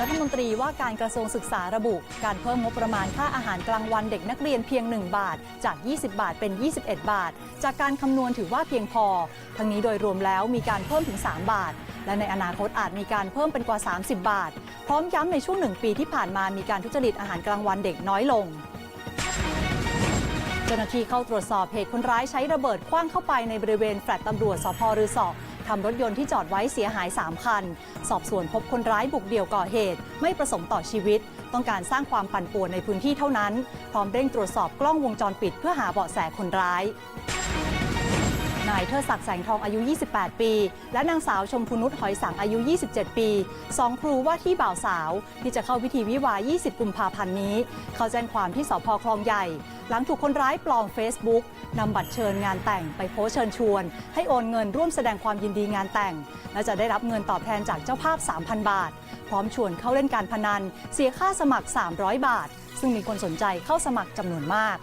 รัฐมนตรีว่าการกระทรวงศึกษาระบุ การเพิ่มงบประมาณค่าอาหารกลางวันเด็กนักเรียนเพียง 1 บาท จาก 20 บาทเป็น 21 บาท จากการคำนวณถือว่าเพียงพอ ทั้งนี้โดยรวมแล้วมีการเพิ่มถึง 3 บาท และในอนาคตอาจมีการเพิ่มเป็นกว่า 30 บาท พร้อมย้ำในช่วงหนึ่งปีที่ผ่านมามีการทุจริตอาหารกลางวันเด็กน้อยลงเจ้าหน้าที่เข้าตรวจสอบเหตุคนร้ายใช้ระเบิดคว้างเข้าไปในบริเวณแฟลตตำรวจสพรือสอ ทำรถยนต์ที่จอดไว้เสียหาย 3 คัน สอบสวนพบคนร้ายบุกเดี่ยวก่อเหตุ ไม่ประสงค์ต่อชีวิต ต้องการสร้างความปั่นป่วนในพื้นที่เท่านั้น พร้อมเร่งตรวจสอบกล้องวงจรปิดเพื่อหาเบาะแสคนร้ายายเทิดศักดิ์แสงทองอายุ 28 ปี และนางสาวชมพูนุชหอยสังอายุ 27 ปีสองครูว่าที่บ่าวสาว ที่จะเข้าพิธีวิวา 20 กุมภาพันธ์นี้ เขาแจ้งความที่สพคลองใหญ่ หลังถูกคนร้ายปลอม Facebook นำบัตรเชิญงานแต่งไปโพสเชิญชวน ให้โอนเงินร่วมแสดงความยินดีงานแต่ง และจะได้รับเงินตอบแทนจากเจ้าภาพ 3,000 บาท พร้อมชวนเข้าเล่นการพนัน เสียค่าสมัคร 300 บาท ซึ่งมีคนสนใจเข้าสมัครจำนวนมาก